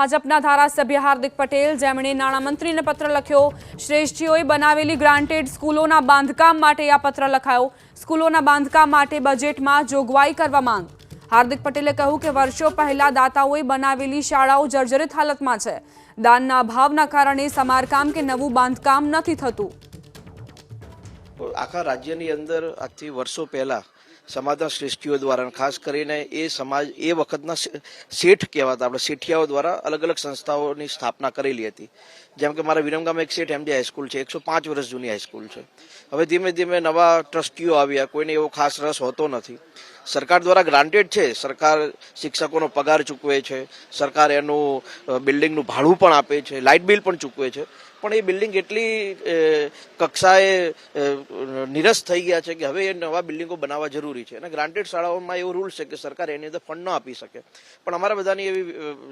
ભાજપના ધારાસભ્ય હાર્દિક પટેલ, જેમણે નાણામંત્રીને પત્ર લખ્યો. શ્રેષ્ઠીઓએ બનાવેલી ગ્રાન્ટેડ સ્કૂલોના બાંધકામ માટે આ પત્ર લખાયો. સ્કૂલોના બાંધકામ માટે બજેટમાં જોગવાઈ કરવા માંગ. હાર્દિક પટેલે કહ્યું કે વર્ષો પહેલા દાતાઓએ બનાવેલી શાળાઓ જર્જરિત હાલતમાં છે. દાનના અભાવના કારણે સમારકામ કે નવું બાંધકામ નથી થતું. આખા રાજ્યની અંદર આજથી વર્ષો પહેલા સમાજના શ્રેષ્ઠીઓ દ્વારા ખાસ કરીને એ સમાજ એ વખતના શેઠ કહેવાતા આપણે શેઠિયાઓ દ્વારા અલગ અલગ સંસ્થાઓની સ્થાપના કરેલી હતી. જેમ કે મારા વિરમગામ એક શેઠ, એમડી હાઈસ્કૂલ છે, એકસો પાંચ વર્ષ જૂની હાઈસ્કૂલ છે. હવે ધીમે ધીમે નવા ટ્રસ્ટીઓ આવ્યા, કોઈને એવો ખાસ રસ હોતો નથી. સરકાર દ્વારા ગ્રાન્ટેડ છે. સરકાર શિક્ષકોનો પગાર ચૂકવે છે. સરકાર એનું બિલ્ડિંગનું ભાડું પણ આપે છે. લાઇટ બિલ પણ ચૂકવે છે. પણ એ બિલ્ડિંગ એટલી કક્ષાએ નિરસ થઈ ગયા છે કે હવે એ નવા બિલ્ડિંગો બનાવવા જરૂરી છે. અને ગ્રાન્ટેડ શાળાઓમાં એવો રૂલ છે કે સરકાર એની અંદર ફંડ ન આપી શકે. પણ અમારા બધાની એવી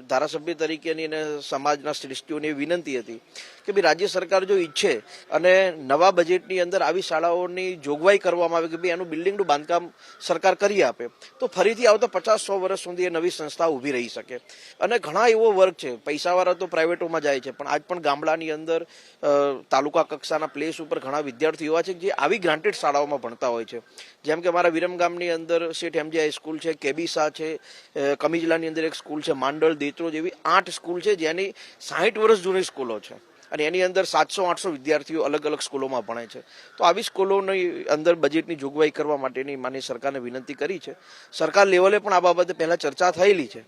ધારાસભ્ય તરીકેની અને સમાજના શ્રેષ્ઠીઓની વિનંતી હતી કે ભાઈ રાજ્ય સરકાર જો ઈચ્છે અને નવા બજેટની અંદર આવી શાળાઓની જોગવાઈ કરવામાં આવે કે ભાઈ એનું બિલ્ડિંગનું બાંધકામ સરકાર કરી આપે, તો ફરીથી આવતા પચાસ સો વર્ષ સુધી એ નવી સંસ્થા ઊભી રહી શકે. અને ઘણા એવો વર્ગ છે, પૈસાવાળા તો પ્રાઇવેટોમાં જાય છે, પણ આજ પણ ગામડાની અંદર તાલુકા કક્ષાના પ્લેસ ઉપર ઘણા વિદ્યાર્થીઓ એવા છે જે આવી ગ્રાન્ટેડ શાળાઓમાં ભણતા હોય છે. જેમ કે મારા વિરમગામની અંદર શેઠ એમજી હાઈ સ્કૂલ છે, કેબીસા છે કમિજલાની અંદર એક સ્કૂલ છે, માંડલ દેત્રો જેવી આઠ સ્કૂલ છે જેની સાહીઠ વર્ષ જૂની સ્કૂલો છે. અને એની અંદર સાતસો, આઠસો વિદ્યાર્થીઓ અલગ અલગ સ્કૂલોમાં ભણે છે. તો આવી સ્કૂલોની અંદર બજેટની જોગવાઈ કરવા માટેની માની સરકારને વિનંતી કરી છે. સરકાર લેવલે પણ આ બાબતે પહેલાં ચર્ચા થયેલી છે.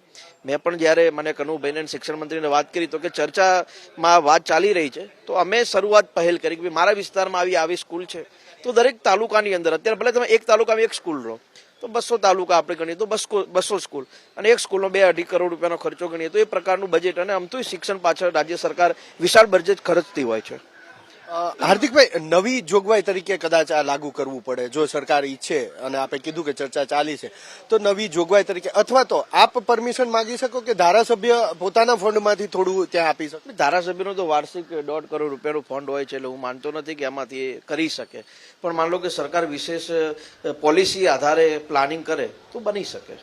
મેં પણ જ્યારે મને કનુભાઈને શિક્ષણ મંત્રીને વાત કરી તો કે ચર્ચામાં વાત ચાલી રહી છે. તો અમે શરૂઆત પહેલ કરી કે મારા વિસ્તારમાં આવી આવી સ્કૂલ છે. તો દરેક તાલુકાની અંદર, અત્યારે ભલે તમે એક તાલુકામાં એક સ્કૂલ રહો તો બસો તાલુકા આપણે ગણીએ, તો બસો બસો સ્કૂલ. અને એક સ્કૂલનો બે અઢી કરોડ રૂપિયાનો ખર્ચો ગણીએ, તો એ પ્રકારનું બજેટ અને આમ તો શિક્ષણ પાછળ રાજ્ય સરકાર વિશાળ બજેટ ખર્ચતી હોય છે. હાર્દિકભાઈ, નવી જોગવાઈ તરીકે કદાચ આ લાગુ કરવું પડે, જો સરકાર ઈચ્છે અને આપે કીધું કે ચર્ચા ચાલી છે, તો નવી જોગવાઈ તરીકે, અથવા તો આપ પરમિશન માંગી શકો કે ધારાસભ્ય પોતાના ફંડમાંથી થોડું ત્યાં આપી શકે? ધારાસભ્યનો તો વાર્ષિક દોઢ કરોડ રૂપિયાનો ફંડ હોય છે, એટલે હું માનતો નથી કે એમાંથી એ કરી શકે. પણ માન લો કે સરકાર વિશેષ પોલિસી આધારે પ્લાનિંગ કરે, તો બની શકે.